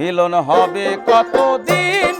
মিলন হবে কতদিন?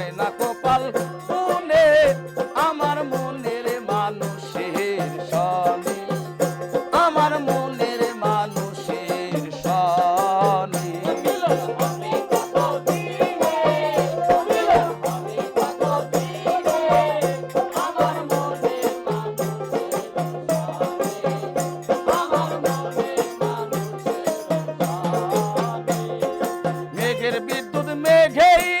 of the Medicaid.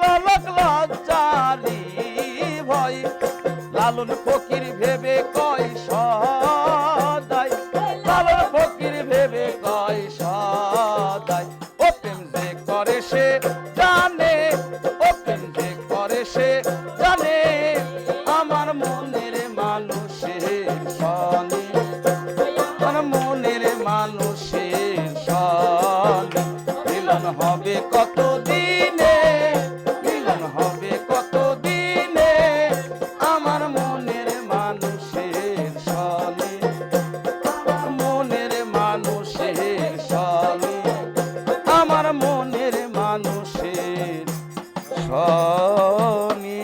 ললক লজ্জালি ভয়। লালন ফকির ভেবে কয় ধনী।